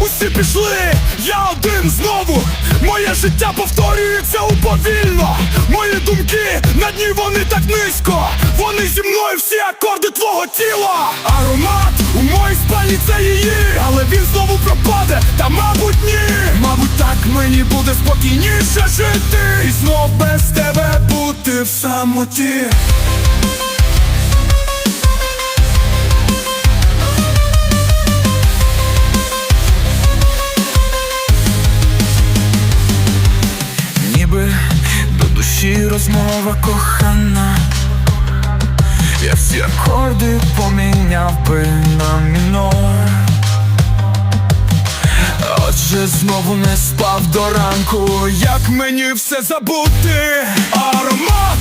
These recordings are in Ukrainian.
Усі пішли, я один знову. Моє життя повторюється уповільно. Мої думки на дні вони так низько. Вони зі мною всі акорди твого тіла. Аромат у моїй спальні це її, але він знову пропаде. Та мабуть ні. Мабуть, так мені буде спокійніше жити. І знов без тебе бути в самоті. Розмова кохана. Я всі акорди поміняв би на мінор. Отже, знову не спав до ранку, як мені все забути. Аромат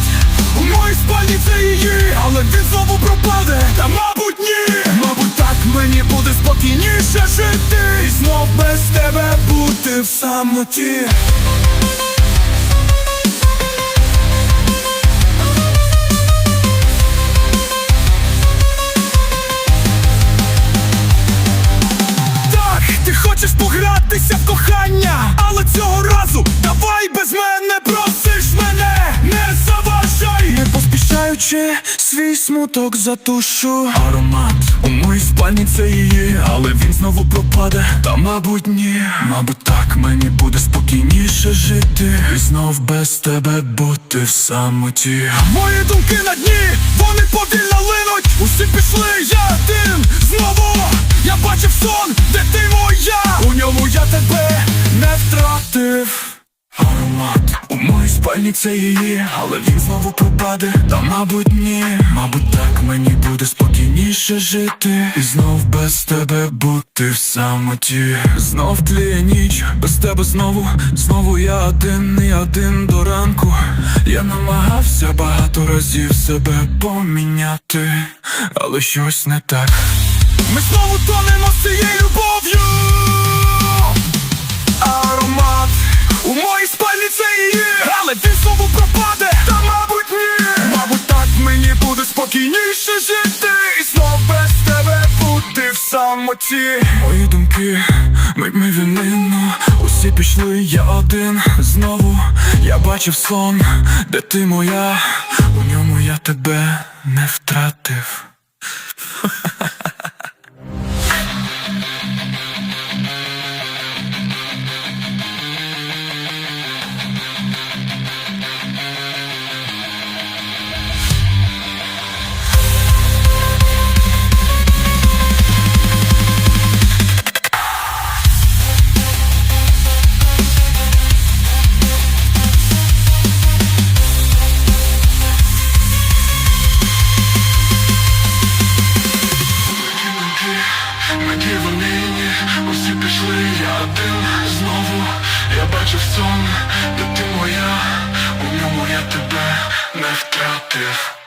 у моїй спальні це її, але він знову пропаде. Та мабуть ні. Мабуть, так мені буде спокійніше жити. І знов без тебе бути в самоті. Хочеш погратися в кохання, але цього разу давай без мене просиш мене, не заважай, не поспішаючи свій смуток затушу. Аромат у моїй спальні це її, але він знову пропаде. Та мабуть, ні, мабуть, так мені буде спокійніше жити. І знов без тебе бути в самоті. Мої думки на дні, вони повільно моїй це її, але він знову пропаде. Та мабуть, ні, мабуть, так мені буде спокійніше жити. І знов без тебе бути в самоті. Знов тліє ніч, без тебе знову, знову я один, і один до ранку. Я намагався багато разів себе поміняти, але щось не так. Ми знову тонемо він знову пропаде. Та мабуть, ні. Мабуть, так мені буде спокійніше жити. І знов без тебе бути в самоті. Мої думки, мить ми вінину, усі пішли, я один знову. Я бачив сон, де ти моя. У ньому я тебе не втратив. Вони усі пішли, я один знову. Я бачив сон, де ти моя, у ньому я тебе не втратив.